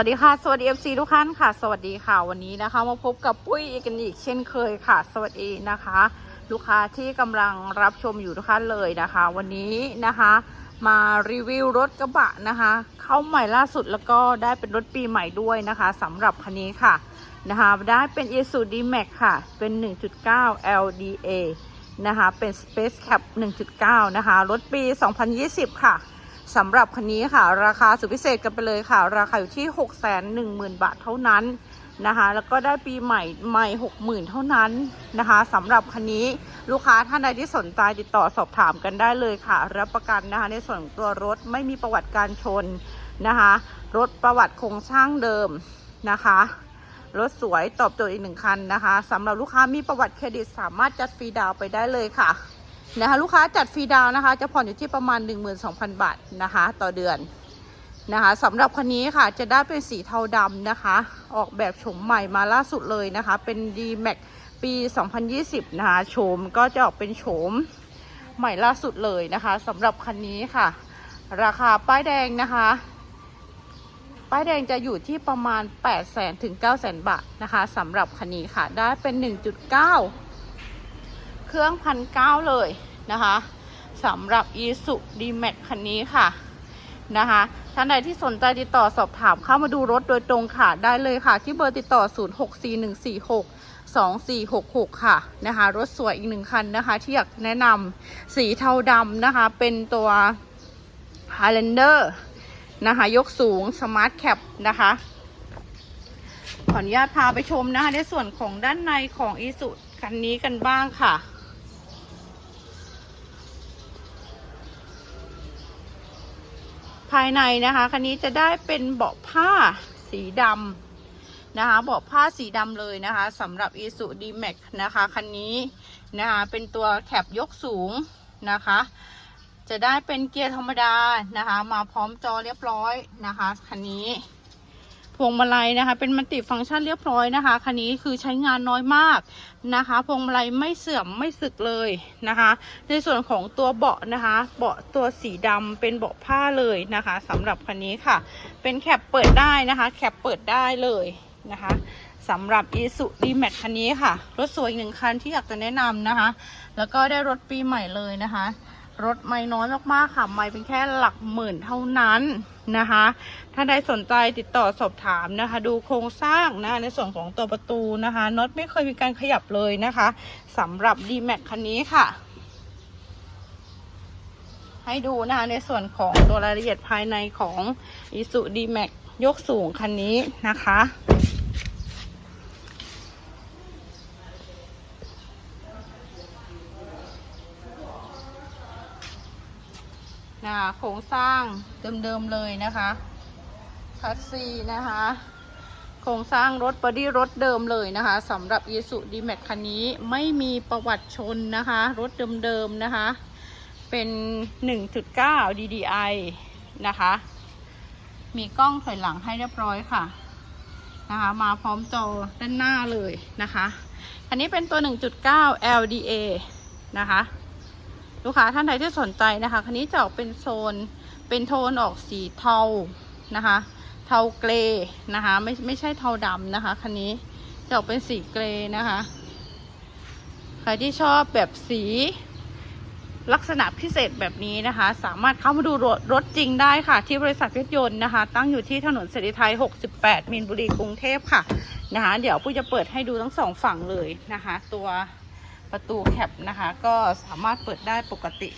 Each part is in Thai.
วัสดีค่ะ สวัสดี FC ทุกท่านค่ะ สวัสดีค่ะวันนี้นะคะ มาพบกับปุ้ยกันอีกเช่นเคยค่ะ สวัสดีนะคะ ลูกค้าที่กำลังรับชมอยู่ทุกท่านเลยนะคะ วันนี้นะคะ มารีวิวรถกระบะนะคะ เข้าใหม่ล่าสุดแล้วก็ได้เป็นรถปีใหม่ด้วยนะคะสำหรับคันนี้ค่ะนะคะได้เป็น i s u d m a x ค่ะ เป็น 1.9 LDA นะคะเป็น Space Cap 1.9 นะคะรถปี 2020 ค่ะ สำหรับคันนี้ค่ะ ราคาสุดพิเศษกันไปเลยค่ะ ราคาอยู่ที่ 6 1 0 0 0 0 บาทเท่านั้นนะคะ แล้วก็ได้ปีใหม่ใหม่ 60,000 เท่านั้นนะคะสำหรับคันนี้ลูกค้าท่านใดที่สนใจติดต่อสอบถามกันได้เลยค่ะ รับประกันนะคะ ในส่วนของตัวรถไม่มีประวัติการชนนะคะ รถประวัติโครงสร้างเดิมนะคะรถสวยตอบโจทย์อีกหนึ่งคันนะคะสำหรับลูกค้ามีประวัติเครดิตสามารถจัดฟรีดาวไปได้เลยค่ะ นะคะลูกค้าจัดฟรีดาวนะคะ จะผ่อนอยู่ที่ประมาณ 12,000 บาทนะคะ ต่อเดือนนะคะสำหรับคันนี้ค่ะจะได้เป็นสีเทาดำนะคะ ออกแบบโฉมใหม่มาล่าสุดเลยนะคะ เป็น d m a x ปี 2020 นะคะโฉมก็จะออกเป็นโฉมใหม่ล่าสุดเลยนะคะสำหรับคันนี้ค่ะ ราคาป้ายแดงนะคะ ป้ายแดงจะอยู่ที่ประมาณ 8 0 0 0 0ถึง9 0 0 0 0 บาทนะคะสำหรับคันนี้ค่ะได้เป็น 1.9 เครื่องพันเก้าเลยนะคะสำหรับ e s u d m a x คันนี้ค่ะนะคะท่านใดที่สนใจติดต่อสอบถามเข้ามาดูรถโดยตรงค่ะได้เลยค่ะ ที่เบอร์ติดต่อ 064146 2466 ค่ะนะคะรถสวยอีกหนึ่งคันนะคะ ที่อยากแนะนำสีเทาดำนะคะ เป็นตัว Highlander นะคะ ยกสูง Smart Cap นะคะขออนุญาตพาไปชมนะคะ ในส่วนของด้านในของอีสุคันนี้กันบ้างค่ะ ภายในนะคะ คันนี้จะได้เป็นเบาะผ้าสีดำนะคะ เบาะผ้าสีดำเลยนะคะสำหรับ i s u d m a x นะคะ คันนี้นะคะเป็นตัวแคบยกสูงนะคะ จะได้เป็นเกียร์ธรรมดานะคะ มาพร้อมจอเรียบร้อยนะคะ คันนี้ พวงมาลัยนะคะ เป็นมัลติฟังก์ชันเรียบร้อยนะคะคันนี้คือใช้งานน้อยมากนะคะพวงมาลัยไม่เสื่อมไม่สึกเลยนะคะ ในส่วนของตัวเบาะนะคะ เบาะตัวสีดำเป็นเบาะผ้าเลยนะคะสำหรับคันนี้ค่ะ เป็นแคปเปิดได้นะคะ แคปเปิดได้เลยนะคะสำหรับ i s u d m a x คันนี้ค่ะ รถสวยหนึ่งคันที่อยากจะแนะนำนะคะ แล้วก็ได้รถปีใหม่เลยนะคะ รถไม่น้อยมากๆค่ะ ไม่เป็นแค่หลักหมื่นเท่านั้นนะคะ ถ้าใดสนใจติดต่อสอบถามนะคะ ดูโครงสร้างนะในส่วนของตัวประตูนะคะน็อตไม่เคยมีการขยับเลยนะคะสำหรับ d m a x คันนี้ค่ะ ให้ดูนะคะในส่วนของตัวรายละเอียดภายในของ i s u d m a x ยกสูงคันนี้นะคะ นะโครงสร้างเดิมๆเลยนะคะคัสซีนะคะ โครงสร้างรถบอดี้รถเดิมเลยนะคะสำหรับ i s u d m a x คันนี้ไม่มีประวัติชนนะคะ รถเดิมๆนะคะ เป็น 1.9 DDI นะคะ มีกล้องถอยหลังให้เรียบร้อยค่ะนะคะมาพร้อมจอด้านหน้าเลยนะคะ อันนี้เป็นตัว 1.9 LDA นะคะ ลูกค้าท่านใดที่สนใจนะคะคันนี้จะออกเป็นโซนเป็นโทนออกสีเทานะคะ เทาเกรย์นะคะ ไม่ไม่ใช่เทาดำนะคะคันนี้จะออกเป็นสีเกรย์นะคะ ใครที่ชอบแบบสีลักษณะพิเศษแบบนี้นะคะ สามารถเข้ามาดูรถรถจริงได้ค่ะ ที่บริษัทเพชรยนต์นะคะ ตั้งอยู่ที่ถนนเสรีไทย 68 มีนบุรีกรุงเทพค่ะนะคะ เดี๋ยวปุ้ยจะเปิดให้ดูทั้งสองฝั่งเลยนะคะ ตัว ประตูแคปนะคะ ก็สามารถเปิดได้ปกติ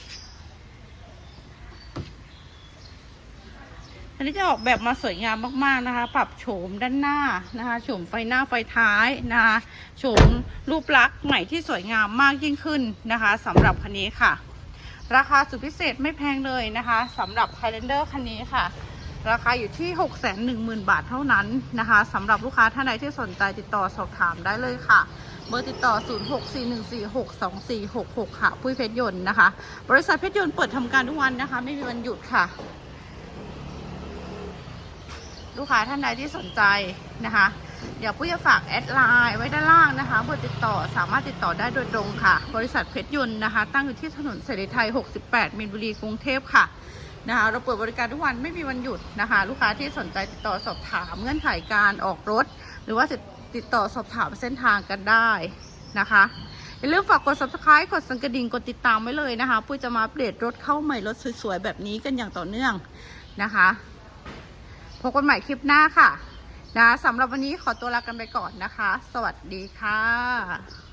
อันนี้จะออกแบบมาสวยงามมาก ๆนะคะ ปรับโฉมด้านหน้านะคะ โฉมไฟหน้าไฟท้ายนะคะ โฉมรูปลักษณ์ใหม่ที่สวยงามมากยิ่งขึ้นนะคะสำหรับคันนี้ค่ะ ราคาสุดพิเศษไม่แพงเลยนะคะสำหรับ Highlander คันนี้ค่ะ ราคาอยู่ที่ 6 1 0 0 0 0 บาทเท่านั้นนะคะสำหรับลูกค้าท่านใดที่สนใจติดต่อสอบถามได้เลยค่ะ เบอร์ติดต่อ 0641462466 ค่ะ ปุ้ยเพชรยนต์นะคะ บริษัทเพชรยนต์เปิดทำการทุกวันนะคะ ไม่มีวันหยุดค่ะ ลูกค้าท่านใดที่สนใจนะคะเดี๋ยวปุ้ยจะฝากแอดไลน์ไว้ด้านล่างนะคะเบอร์ติดต่อสามารถติดต่อได้โดยตรงค่ะ บริษัทเพชรยนต์นะคะ ตั้งอยู่ที่ถนนเสรีไทย 68มีนบุรีกรุงเทพค่ะ นะคะเราเปิดบริการทุกวันไม่มีวันหยุดนะคะ ลูกค้าที่สนใจติดต่อสอบถามเงื่อนไขการออกรถ หรือว่าติดต่อสอบถามเส้นทางกันได้นะคะอย่าลืมฝากกด subscribe กดสังกระดิ่งกดติดตามไว้เลยนะคะปุ้ยจะมาอัปเดตรถเข้าใหม่รถสวยๆ แบบนี้กันอย่างต่อเนื่องนะคะพบกันใหม่คลิปหน้าค่ะนะสำหรับวันนี้ขอตัวลากันไปก่อนนะคะ สวัสดีค่ะ